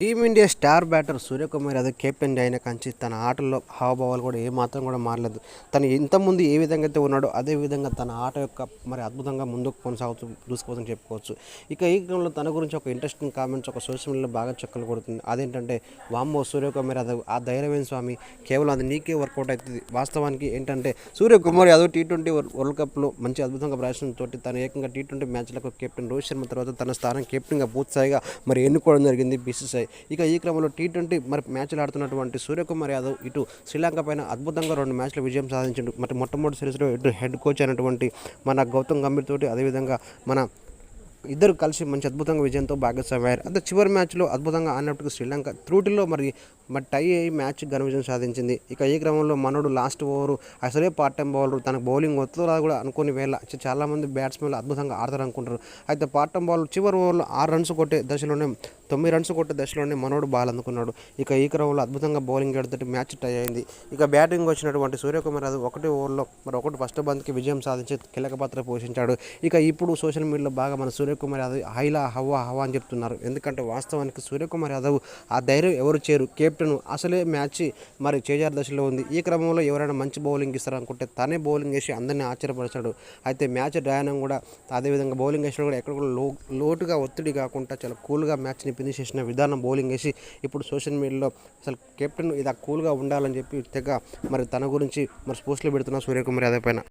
Team India star batter Suryakumar Yadav captain అయిన కంచి తన ఆటల్లో హావభావాలు కూడా ఏమాత్రం కూడా మారలేదు. తను ఇంతకుముందు ఏ విధంగా అయితే ఉన్నాడో అదే విధంగా తన ఆట యొక్క మరి అద్భుతంగా ముందుకు కొనసాగుతూ దూసుకోవచ్చని చెప్పుకోవచ్చు. ఇక ఈ క్రమంలో తన గురించి ఒక ఇంట్రెస్టింగ్ కామెంట్స్ ఒక సోషల్ మీడియాలో బాగా చక్కలు కొడుతుంది. అదేంటంటే వామ్మో సూర్యకుమార్ యాదవ్ ఆ ధైర్యమైన స్వామి కేవలం అది నీకే వర్కౌట్ అవుతుంది. వాస్తవానికి ఏంటంటే Suryakumar Yadav T twenty world కప్లో మంచి అద్భుతంగా ప్రదర్శన తోటి తను ఏకంగా టీ ట్వంటీ మ్యాచ్లకు కెప్టెన్ రోహిత్ శర్మ తర్వాత తన స్థానం కెప్టెన్గా పూర్తిస్థాయిగా మరి ఎన్నుకోవడం జరిగింది. బీసీసీఐ ఇక ఈ క్రమంలో టీ ట్వంటీ మరి మ్యాచ్లు ఆడుతున్నటువంటి సూర్యకుమార్ యాదవ్ ఇటు శ్రీలంక పైన అద్భుతంగా రెండు మ్యాచ్ల విజయం సాధించిండు. మరి మొట్టమొదటి సిరీస్లో ఇటు హెడ్ కోచ్ అయినటువంటి మన గౌతమ్ గంభీర్ తోటి అదేవిధంగా మన ఇద్దరు కలిసి మంచి అద్భుతంగా విజయంతో భాగస్వామ్యారు. అంటే చివరి మ్యాచ్లో అద్భుతంగా ఆడినప్పటికీ శ్రీలంక త్రూటిలో మరి మరి టై అయ్యి మ్యాచ్ ఘన విజయం సాధించింది. ఇక ఈ క్రమంలో మనోడు లాస్ట్ ఓవర్ అసలే పార్ట్ టైం బౌలర్ తనకు బౌలింగ్ వస్తుందా కూడా అనుకుని వేళ చ- చాలామంది బ్యాట్స్మెన్లు అద్భుతంగా ఆడతారు అనుకుంటారు. అయితే పార్ట్ టైం బౌలర్ చివరి ఓవర్లో ఆరు రన్స్ కొట్టే దశలోనే తొమ్మిది రన్స్ కొట్టే దశలోనే మనోడు బాల్ అందుకున్నాడు. ఇక ఈ క్రమంలో అద్భుతంగా బౌలింగ్ ఎడుతుంటే మ్యాచ్ టై అయింది. ఇక బ్యాటింగ్ వచ్చినటువంటి సూర్యకుమార్ యాదవ్ ఒకటి ఓవర్లో మరి ఒకటి ఫస్ట్ బంత్కి విజయం సాధించి కీలక పాత్ర పోషించాడు. ఇక ఇప్పుడు సోషల్ మీడియాలో బాగా మన సూర్యకుమార్ యాదవ్ హైలా హవా హవా అని చెప్తున్నారు. ఎందుకంటే వాస్తవానికి సూర్యకుమార్ యాదవ్ ఆ ధైర్యం ఎవరు చేరు? కెప్టెన్ అసలే మ్యాచ్ మరి చేజార్ దశలో ఉంది. ఈ క్రమంలో ఎవరైనా మంచి బౌలింగ్ ఇస్తారనుకుంటే తనే బౌలింగ్ వేసి అందరినీ ఆశ్చర్యపరిచాడు. అయితే మ్యాచ్ డయానం కూడా అదేవిధంగా బౌలింగ్ వేసిన కూడా ఎక్కడ కూడా లో లోటుగా ఒత్తిడి కాకుండా చాలా కూల్గా మ్యాచ్ని ఫినిష్ చేసిన విధానం బౌలింగ్ వేసి ఇప్పుడు సోషల్ మీడియాలో అసలు కెప్టెన్ ఇలా కూల్గా ఉండాలని చెప్పి తెగ మరి తన గురించి మరి పోస్టులు పెడుతున్న సూర్యకుమార్ యాదవ్ పైన.